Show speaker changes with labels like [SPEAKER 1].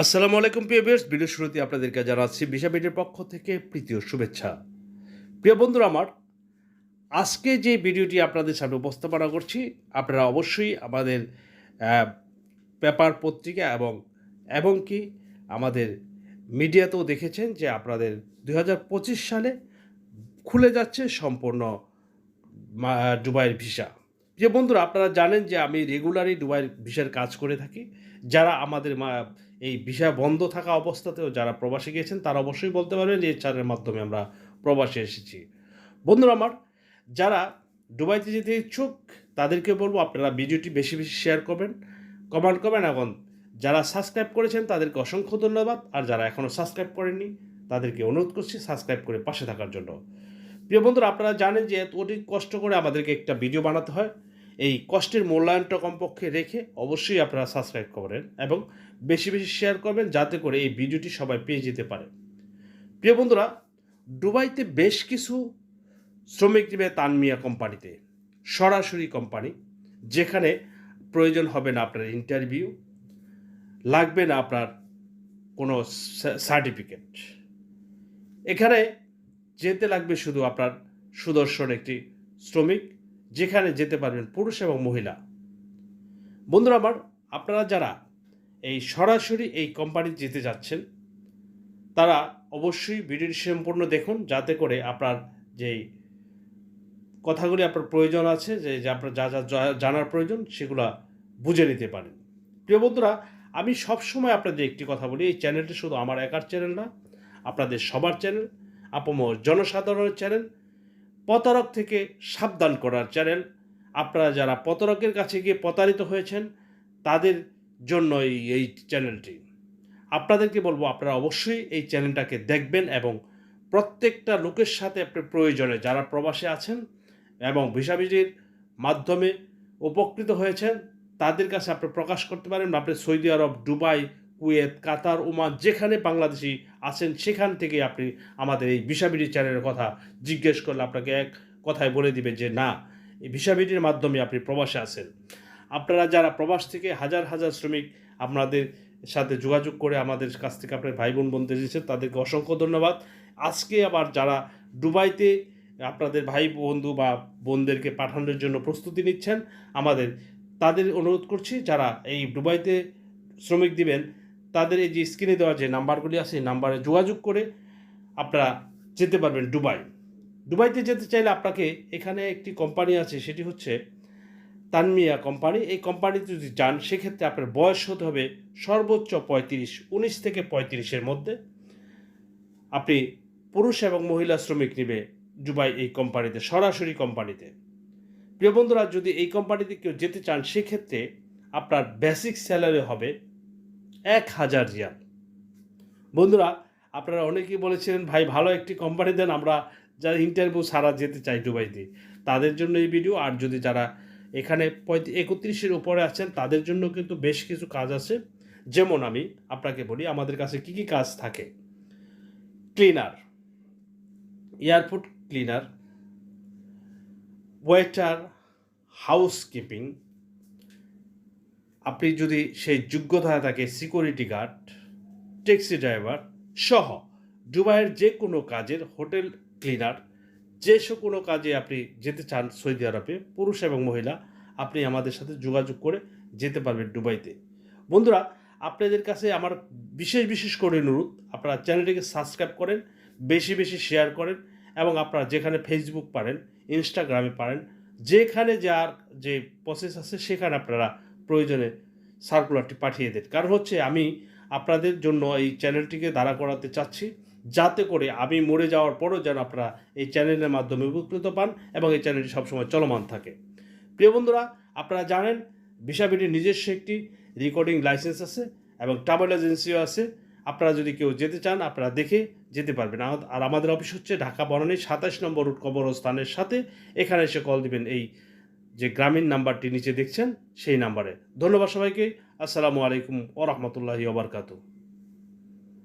[SPEAKER 1] আসসালামু আলাইকুম, প্রিয় ভিউয়ার্স। ভিডিও শুরুতে আপনাদেরকে জানাচ্ছি বিশাবিটির পক্ষ থেকে প্রীতীয় শুভেচ্ছা। প্রিয় বন্ধুরা আমার, আজকে যে ভিডিওটি আপনাদের সামনে উপস্থাপনা করছি, আপনারা অবশ্যই আমাদের পেপার পত্রিকা এবং এবং কি আমাদের মিডিয়াতেও দেখেছেন যে আপনাদের দু হাজার পঁচিশ সালে খুলে যাচ্ছে সম্পূর্ণ দুবাইয়ের ভিসা। যে বন্ধুরা, আপনারা জানেন যে আমি রেগুলারই দুবাইয়ের ভিসার কাজ করে থাকি। যারা আমাদের এই ভিসা বন্ধ থাকা অবস্থাতেও যারা প্রবাসী গিয়েছেন, তারা অবশ্যই বলতে পারবেন যে চ্যানেলের মাধ্যমে আমরা প্রবাসে এসেছি। বন্ধুরা আমার, যারা দুবাইতে যেতে ইচ্ছুক, তাদেরকে বলব আপনারা ভিডিওটি বেশি বেশি শেয়ার করবেন কমেন্ট করবেন এবং যারা সাবস্ক্রাইব করেছেন, তাদেরকে অসংখ্য ধন্যবাদ। আর যারা এখনও সাবস্ক্রাইব করেননি, তাদেরকে অনুরোধ করছি সাবস্ক্রাইব করে পাশে থাকার জন্য। প্রিয় বন্ধুরা, আপনারা জানেন যে এত অধিক কষ্ট করে আমাদেরকে একটা ভিডিও বানাতে হয়। এই কষ্টের মূল্যায়নটা কমপক্ষে রেখে অবশ্যই আপনারা সাবস্ক্রাইব করেন এবং বেশি বেশি শেয়ার করবেন যাতে করে এই ভিডিওটি সবাই পেয়ে যেতে পারে। প্রিয় বন্ধুরা, দুবাইতে বেশ কিছু শ্রমিক নেবে তানমিয়া কোম্পানিতে, সরাসরি কোম্পানি, যেখানে প্রয়োজন হবে না আপনার ইন্টারভিউ লাগবে না আপনার কোনো সার্টিফিকেট এখানে যেতে লাগবে শুধু আপনার সুদর্শন একটি শ্রমিক, যেখানে যেতে পারবেন পুরুষ এবং মহিলা। বন্ধুরা আমার, আপনারা যারা এই সরাসরি এই কোম্পানি যেতে যাচ্ছেন। তারা অবশ্যই ভিডিওটি সম্পূর্ণ দেখুন, যাতে করে আপনার যেই কথাগুলি আপনার প্রয়োজন আছে, যে আপনার যা যা জানার প্রয়োজন, সেগুলো বুঝে নিতে পারেন। প্রিয় বন্ধুরা, আমি সবসময় আপনাদের একটি কথা বলি, এই চ্যানেলটি শুধু আমার একার চ্যানেল না, আপনাদের সবার চ্যানেল আপমর জনসাধারণের চ্যানেল, প্রতারক থেকে সাবধান করার চ্যানেল। আপনারা যারা প্রতারকের কাছে গিয়ে প্রতারিত হয়েছেন, তাদের জন্য এই চ্যানেলটি। আপনাদেরকে বলব, আপনারা অবশ্যই এই চ্যানেলটাকে দেখবেন এবং প্রত্যেকটা লোকের সাথে আপনি প্রয়োজনে যারা প্রবাসে আছেন এবং ভিসাভিজির মাধ্যমে উপকৃত হয়েছেন, তাদের কাছে আপনি প্রকাশ করতে পারেন। আপনি Saudi Arab, Dubai, Kuwait, Qatar, Oman যেখানে বাংলাদেশি আছেন, সেখান থেকে আপনি আমাদের এই ভিসাবিডি চ্যানেলের কথা জিজ্ঞেস করলে আপনাকে এক কথায় বলে দিবে যে, না, এই ভিসাবিডির মাধ্যমে আপনি প্রবাসে আছেন। আপনারা যারা প্রবাস থেকে হাজার হাজার শ্রমিক আপনাদের সাথে যোগাযোগ করে আমাদের কাছ থেকে আপনার ভাই বোন বলতে এসেছেন তাদেরকে অসংখ্য ধন্যবাদ। আজকে আবার যারা দুবাইতে আপনাদের ভাই, বন্ধু বা বোনদেরকে পাঠানোর জন্য প্রস্তুতি নিচ্ছেন, আমাদের তাদের অনুরোধ করছি, যারা এই দুবাইতে শ্রমিক দিবেন, তাদের এই যে স্ক্রিনে দেওয়া যে নাম্বারগুলি আছে, এই নাম্বারে যোগাযোগ করে আপনারা যেতে পারবেন দুবাই। দুবাইতে যেতে চাইলে আপনাকে এখানে একটি কোম্পানি আছে, সেটি হচ্ছে তানমিয়া কোম্পানি, এই কোম্পানিতে যদি যান, সেক্ষেত্রে আপনার বয়স হতে হবে সর্বোচ্চ পঁয়ত্রিশ, উনিশ থেকে পঁয়ত্রিশের মধ্যে। আপনি পুরুষ এবং মহিলা শ্রমিক নেবে দুবাই এই কোম্পানিতে, সরাসরি কোম্পানিতে। প্রিয় বন্ধুরা, যদি এই কোম্পানিতে কেউ যেতে চান, সেক্ষেত্রে আপনার বেসিক স্যালারি হবে এক হাজার রিয়াল। বন্ধুরা, আপনারা অনেকেই বলেছিলেন, ভাই, ভালো একটি কোম্পানি দেন, আমরা যারা ইন্টারভিউ সারা যেতে চাই দুবাইতে। তাদের জন্য এই ভিডিও আর যদি যারা এখানে একত্রিশের উপরে আছেন, তাদের জন্য কিন্তু বেশ কিছু কাজ আছে। যেমন আমি আপনাকে বলি, আমাদের কাছে কি কি কাজ থাকে? Cleaner, airport cleaner, waiter, housekeeping, আপনি যদি সেই যোগ্যতা থাকে, সিকিউরিটি গার্ড, ট্যাক্সি ড্রাইভার সহ দুবাইয়ের যে কোনো কাজের হোটেল ক্লিনার যে কোনো কাজে আপনি যেতে চান সৌদি আরবে, পুরুষ এবং মহিলা, আপনি আমাদের সাথে যোগাযোগ করে যেতে পারবেন দুবাইতে। বন্ধুরা, আপনাদের কাছে আমার বিশেষ বিশেষ করে অনুরোধ, আপনারা চ্যানেলটিকে সাবস্ক্রাইব করেন, বেশি বেশি শেয়ার করেন এবং আপনারা যেখানে ফেসবুক পারেন ইনস্টাগ্রামে পারেন, যেখানে যার যে প্রসেস আছে সেখানে আপনারা প্রয়োজনে সার্কুলারটি পাঠিয়ে দেন। কারণ হচ্ছে আমি আপনাদের জন্য এই চ্যানেলটিকে দাঁড়া করাতে চাচ্ছি। যাতে করে আমি মরে যাওয়ার পরও যেন আপনারা এই চ্যানেলের মাধ্যমে উপকৃত পান এবং এই চ্যানেলটি সবসময় চলমান থাকে। প্রিয় বন্ধুরা, আপনারা জানেন বিশাবিটির নিজস্ব একটি রেকর্ডিং লাইসেন্স আছে এবং ট্রাভেল এজেন্সিও আছে। আপনারা যদি কেউ যেতে চান, আপনারা দেখে যেতে পারবেন। আর- আমাদের অফিস হচ্ছে ঢাকা বনানী, সাতাশ নম্বর রুট কবরস্থানের সাথে। এখানে এসে কল দিবেন এই যে গ্রামীণ নাম্বারটি নিচে দেখছেন, সেই নাম্বারে। ধন্যবাদ সবাইকে। আসসালামু আলাইকুম ও রহমতুল্লাহি